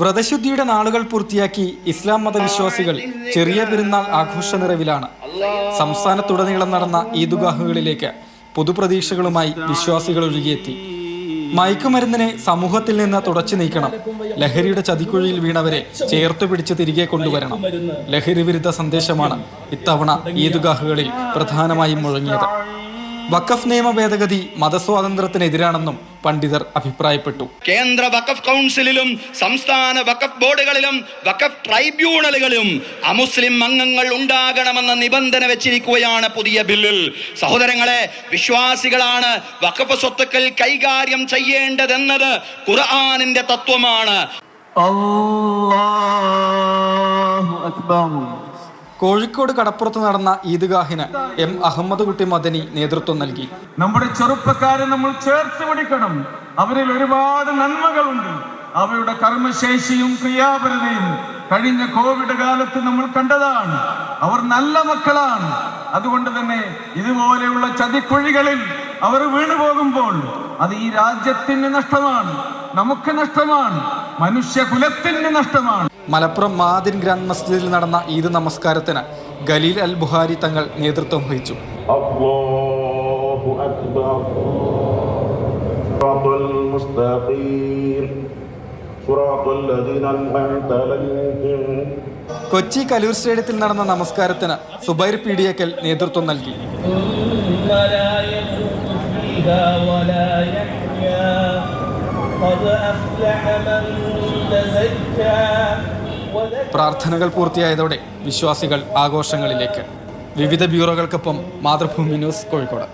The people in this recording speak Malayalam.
വ്രതശുദ്ധിയുടെ നാളുകൾ പൂർത്തിയാക്കി ഇസ്ലാം മതവിശ്വാസികൾ ചെറിയ പെരുന്നാൾ ആഘോഷ നിറവിലാണ് സംസ്ഥാനത്തുടനീളം നടന്ന ഈദുഗാഹുകളിലേക്ക് പുതുപ്രതീക്ഷകളുമായി വിശ്വാസികൾ ഒഴുകിയെത്തി. മയക്കുമരുന്നിനെ സമൂഹത്തിൽ നിന്ന് തുടച്ചു നീക്കണം. ലഹരിയുടെ ചതിക്കുഴിയിൽ വീണവരെ ചേർത്തു പിടിച്ച് തിരികെ കൊണ്ടുവരണം. ലഹരി വിരുദ്ധ സന്ദേശമാണ് ഇത്തവണ ഈദുഗാഹുകളിൽ പ്രധാനമായും മുഴങ്ങിയത്. വഖഫ് നിയമ ഭേദഗതി മതസ്വാതന്ത്ര്യത്തിനെതിരാണെന്നും പണ്ഡിതർ അഭിപ്രായപ്പെട്ടു. കേന്ദ്ര വഖഫ് കൗൺസിലിലും സംസ്ഥാന വഖഫ് ബോർഡുകളിലും വഖഫ് ട്രൈബ്യൂണലുകളിലും അമുസ്ലിം അംഗങ്ങൾ ഉണ്ടാകണമെന്ന നിബന്ധന വെച്ചിരിക്കുകയാണ് പുതിയ ബില്ലിൽ. സഹോദരങ്ങളെ വിശ്വാസികളാണ് വഖഫ് സ്വത്തുക്കൾ കൈകാര്യം ചെയ്യേണ്ടതെന്നത് ഖുർആാനിന്റെ തത്വമാണ്. അക്ബർ. കോഴിക്കോട് കടപ്പുറത്ത് നടന്ന ഈദ്ഗാഹിന് എം അഹമ്മദ് കുട്ടി മദനി നേതൃത്വം നൽകി. നമ്മുടെ ചെറുപ്പക്കാരെ നമ്മൾ ചേർത്ത് പിടിക്കണം. അവരിൽ ഒരുപാട് നന്മകളുണ്ട്. അവയുടെ കർമ്മശേഷിയും ക്രിയാപരതയും കഴിഞ്ഞ കോവിഡ് കാലത്ത് നമ്മൾ കണ്ടതാണ്. അവർ നല്ല മക്കളാണ്. അതുകൊണ്ട് തന്നെ ഇതുപോലെയുള്ള ചതിക്കുഴികളിൽ അവർ വീണു പോകുമ്പോൾ അത് ഈ രാജ്യത്തിന് നഷ്ടമാണ്. നമുക്ക് നഷ്ടമാണ്. മനുഷ്യകുലത്തിന് നഷ്ടമാണ്. മലപ്പുറം മാദിൻ ഗ്രാൻഡ് മസ്ജിദിൽ നടന്ന ഈദ് നമസ്കാരത്തിന് ഖലീൽ അൽ ബുഹാരി തങ്ങൾ നേതൃത്വം വഹിച്ചു الله أكبر صراط المستقيم صراط الذين أنعمت عليهم കൊച്ചി കലൂർ സ്റ്റേഡിയത്തിൽ നടന്ന നമസ്കാരത്തിന് സുബൈർ പീഡിയക്കൽ നേതൃത്വം നൽകി ثم لا يموت فيها ولا يحيا قد أفلح من تزكى وذكر പ്രാർത്ഥനകൾ പൂർത്തിയായതോടെ വിശ്വാസികൾ ആഘോഷങ്ങളിലേക്ക്. വിവിധ ബ്യൂറോകൾക്കൊപ്പം മാതൃഭൂമി ന്യൂസ് കോഴിക്കോട്.